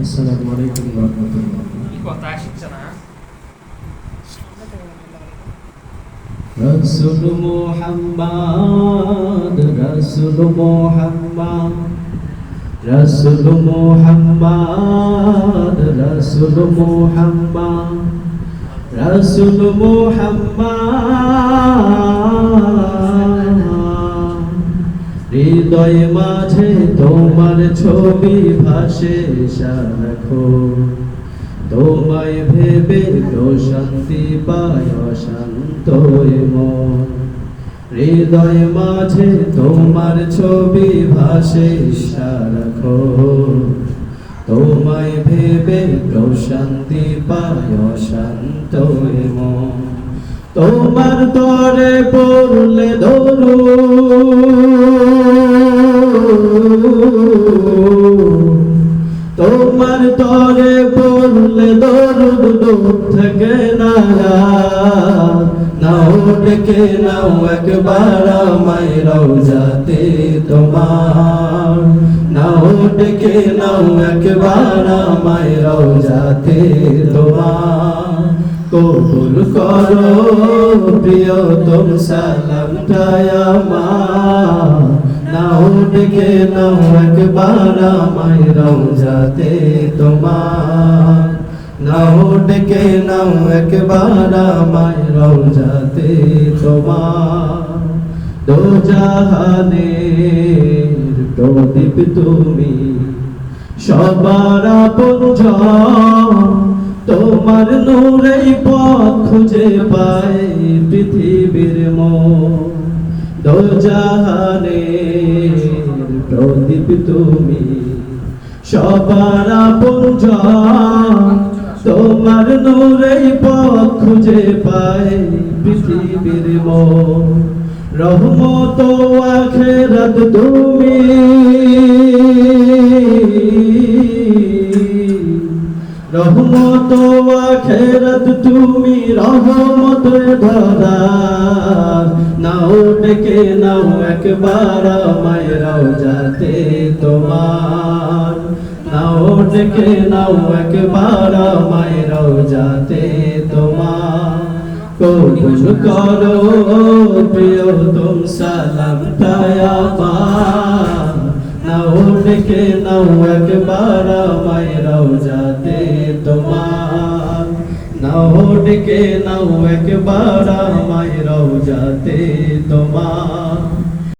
السلام عليكم ورحمة الله رسول محمد رسول محمد رسول محمد رسول محمد رسول محمد হৃদয় মাঝে তোমার ছবি ভাসে সারাখো তোমায় ভেবে প্রশান্তি পায় শান্ত মন। হৃদয় মাঝে তোমার ছবি ভাসে সারাখো তোমায় ভেবে প্রশান্তি পায় শান্ত মন। তোমার তরে পড়লে ধরু তোমার তরে পড়লে দরুদ না নাও নাও একবার আমায় রওজাতে তোমার। নাও নাও একবার আমায় রওজাতে তোমার। কবুল করো প্রিয় তোম সালামটায় আমার। নাও ডেকে নাও একবার আমায় রওজাতে তোমার। নাও ডেকে নাও একবার আমায় রওজাতে তোমার। দো জাহানের প্রদীপ তুমি সবার আপন তোমার নূরেই পথ খুঁজে পায় পৃথিবীর মন দো জাহানের প্রদীপ তুমি, সবার আপন তোমার নূরেই পথ খুঁজে পায় পৃথিবীর মন। রহমত আখেরাত তুমি। রহমত আখেরাত তুমি রহমত ধরা। নাও ডেকে নাও একবার আমায় রওজাতে তোমার। নাও ডেকে নাও একবার আমায় রওজাতে তোমার। কবুল করো প্রিয় তুম সালাম আমার। নাও ডেকে নাও একবার আমায় রওজাতে তোমার। নাও ডেকে নাও একবার আমায় তোমার